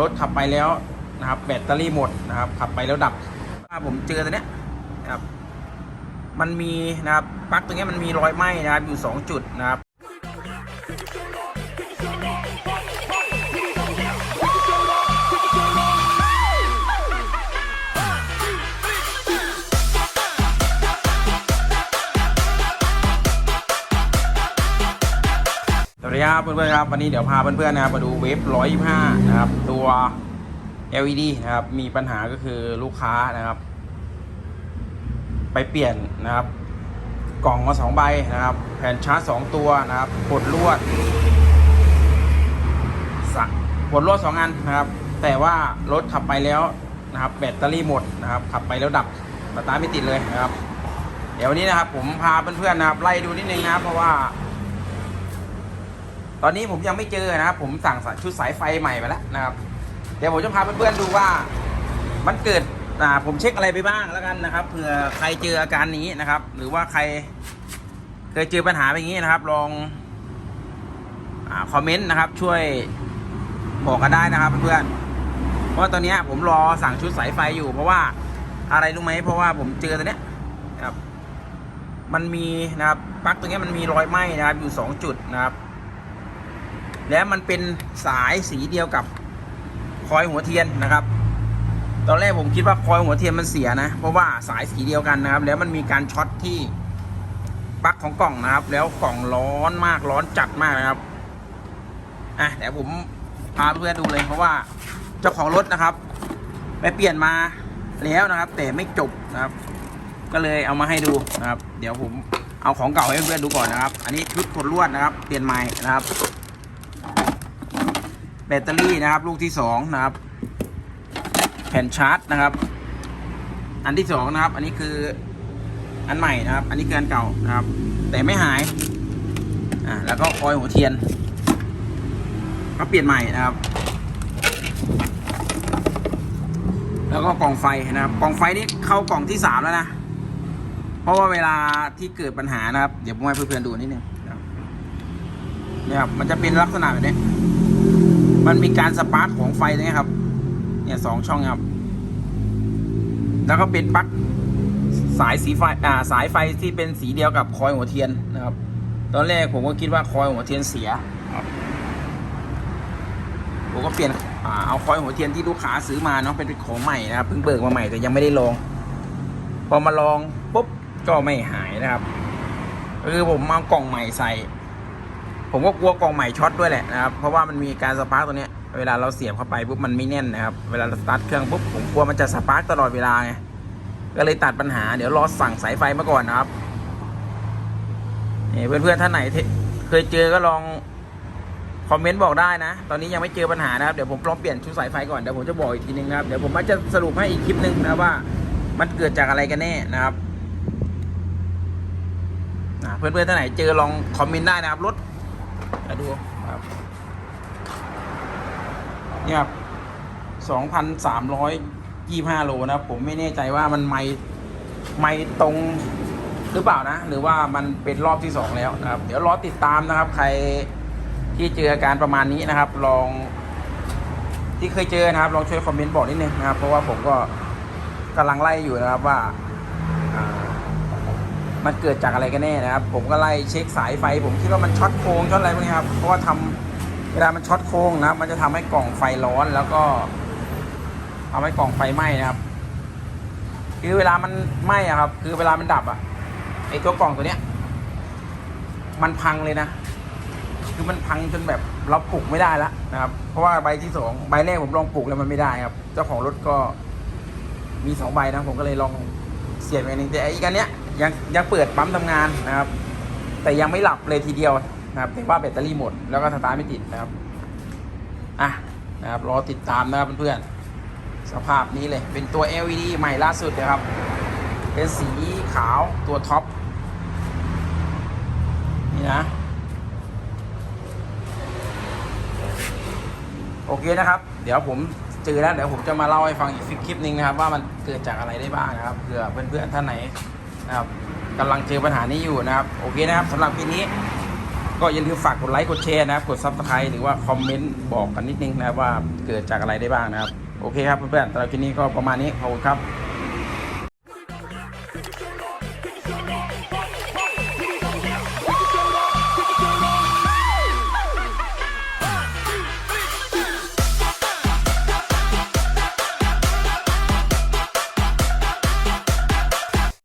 รถขับไปแล้วนะครับแบตเตอรี่หมดนะครับขับไปแล้วดับถ้าผมเจอตัวเนี้ยนะครับมันมีนะครับปลั๊กตรงเนี้ยมันมีรอยไหม้นะครับอยู่ 2 จุดนะครับ ครับเพื่อนๆครับวันนี้เดี๋ยวพาเพื่อนๆนะครับมาดูเวฟ125นะครับ ตัว LED นะครับ มีปัญหาก็คือลูกค้านะครับ ไปเปลี่ยนนะครับ กล่องมาสองใบนะครับ แผ่นชาร์จสองตัวนะครับกดลวดสักกดลวดสองอันนะครับ แต่ว่ารถขับไปแล้วนะครับ แบตเตอรี่หมดนะครับ ขับไปแล้วดับสตาร์ทไม่ติดเลยนะครับ เดี๋ยววันนี้นะครับ ผมพาเพื่อนๆนะครับไล่ดูนิดนึงนะครับเพราะว่า ตอนนี้ผมยังไม่เจอนะครับ ผมสั่งชุดสายไฟใหม่ไปแล้วนะครับ เดี๋ยวผมจะพาเพื่อนๆดูว่ามันเกิดอ่าผมเช็คอะไรไปบ้างแล้วกันนะครับเผื่อใครเจออาการนี้นะครับ หรือว่าใครเคยเจอปัญหาแบบนี้นะครับ ลองอคอมเมนต์นะครับ ช่วยบอกกันได้นะครับเพื่อนๆเพราะว่าตอนนี้ผมรอสั่งชุดสายไฟอยู่ เพราะว่าอะไรรู้ไหมเพราะว่าผมเจอตัวเนี้ยนะครับ มันมีนะครับปลั๊กตรงเนี้มันมีรอยไหม้นะครับ อยู่สองจุดนะครับ และมันเป็นสายสีเดียวกับคอยหัวเทียนนะครับ ตอนแรกผมคิดว่าคอยหัวเทียนมันเสียนะ เพราะว่าสายสีเดียวกันนะครับ แล้วมันมีการช็อตที่ปลั๊กของกล่องนะครับ แล้วกล่องร้อนมากร้อนจัดมากนะครับอะเดี๋ยวผมพาเพื่อนดูเลยเพราะว่าเจ้าของรถนะครับ ไปเปลี่ยนมาแล้วนะครับ แต่ไม่จบนะครับ ก็เลยเอามาให้ดูนะครับ เดี๋ยวผมเอาของเก่าให้เพื่อนดูก่อนนะครับ อันนี้ชุดกดลวดนะครับ เปลี่ยนใหม่นะครับ แบตเตอรี่นะครับ ลูกที่สองนะครับ แผ่นชาร์จนะครับ อันที่สองนะครับ อันนี้คืออันใหม่นะครับ อันนี้คืออันเก่านะครับ แต่ไม่หายอ่าแล้วก็คอยหัวเทียนก็เปลี่ยนใหม่นะครับ แล้วก็กล่องไฟนะครับ กล่องไฟนี่เข้ากล่องที่สามแล้วนะ เพราะว่าเวลาที่เกิดปัญหานะครับ เดี๋ยวผมให้เพื่อนๆดูนิดนึงนะครับเนี่ยครับมันจะเป็นลักษณะแบบนี้ มันมีการสปาร์คของไฟนี้ครับ เนี่ยสองช่องครับ แล้วก็เป็นปลั๊กสายสีไฟอ่าสายไฟที่เป็นสีเดียวกับคอยหัวเทียนนะครับ ตอนแรกผมก็คิดว่าคอยหัวเทียนเสียผมก็เปลี่ยนอ่าเอาคอยหัวเทียนที่ลูกค้าซื้อมาเนาะเป็นของใหม่นะครับเพิ่งเบิกมาใหม่แต่ยังไม่ได้ลอง พอมาลองปุ๊บก็ไม่หายนะครับคือผมเอากล่องใหม่ใส่ ผมก็กลัวกองใหม่ช็อตด้วยแหละนะครับ เพราะว่ามันมีการสปาร์กตัวเนี้ย เวลาเราเสียบเข้าไปปุ๊บมันไม่แน่นนะครับ เวลาเราสตาร์ทเครื่องปุ๊บผมกลัวมันจะสปาร์กตลอดเวลาไง ก็เลยตัดปัญหา เดี๋ยวรอสั่งสายไฟมาก่อนนะครับนี่เพื่อนๆท่านไหนเคยเจอก็ลองคอมเมนต์บอกได้นะ ตอนนี้ยังไม่เจอปัญหานะครับ เดี๋ยวผมลองเปลี่ยนชุดสายไฟก่อน เดี๋ยวผมจะบอกอีกทีนึงนะครับ เดี๋ยวผมอาจะสรุปให้อีกคลิปนึงนะว่า มันเกิดจากอะไรกันแน่นะครับอ่าเพื่อนๆท่านไหนเจอลองคอมเมนต์ได้นะครับรถ มาดูครับนี่ครับสองพันสามร้อยยี่ห้าโลนะผมไม่แน่ใจว่ามันไม่ไม่ตรงหรือเปล่านะ หรือว่ามันเป็นรอบที่สองแล้วนะครับ เดี๋ยวรอติดตามนะครับ ใครที่เจออาการประมาณนี้นะครับ ลอง ที่เคยเจอนะครับ ลองช่วยคอมเมนต์บอกนิดนึงนะครับ เพราะว่าผมก็กำลังไล่อยู่นะครับว่า มันเกิดจากอะไรกันแน่นะครับ ผมก็ไล่เช็คสายไฟ ผมคิดว่ามันช็อตโค้งช็อตอะไรพวกนี้ครับเพราะว่าทำเวลามันช็อตโค้งนะครับ มันจะทำให้กล่องไฟร้อนแล้วก็ทำให้กล่องไฟไหม้นะครับ คือเวลามันไหม้อะครับ คือเวลามันดับอะไอตัวกล่องตัวเนี้ย มันพังเลยนะ คือมันพังจนแบบเราปลุกไม่ได้แล้วนะครับ เพราะว่าใบที่สองใบแรกผมลองปลุกแล้วมันไม่ได้ครับ เจ้าของรถก็มีสองใบนะผมก็เลยลองเสียบไปหนึ่งแต่อ้กันเนี้ย ยังยังเปิดปั๊มทำงานนะครับ แต่ยังไม่หลับเลยทีเดียวนะครับแต่ว่าแบตเตอรี่หมดแล้วก็สตาร์ทไม่ติดนะครับอะนะครับรอติดตามนะครับเพื่อนๆสภาพนี้เลยเป็นตัว LED ใหม่ล่าสุดนะครับ เป็นสีขาวตัวท็อปนี่นะโอเคนะครับ เดี๋ยวผมเจอแล้วเดี๋ยวผมจะมาเล่าให้ฟังอีกคลิปนึงนะครับ ว่ามันเกิดจากอะไรได้บ้างนะครับเผื่อเพื่อนๆท่านไหน นะครับกำลังเจอปัญหานี้อยู่นะครับ โอเคนะครับสำหรับคลิปนี้ ก็อย่าลืมฝากกดไลค์กดแชร์นะครับ กดซับสไครต์หรือว่าคอมเมนต์บอกกันนิดนึงนะครับว่าเกิดจากอะไรได้บ้างนะครับ โอเคครับเพื่อนๆสำหรับคลิปนี้ก็ประมาณนี้ขอบคุณครับ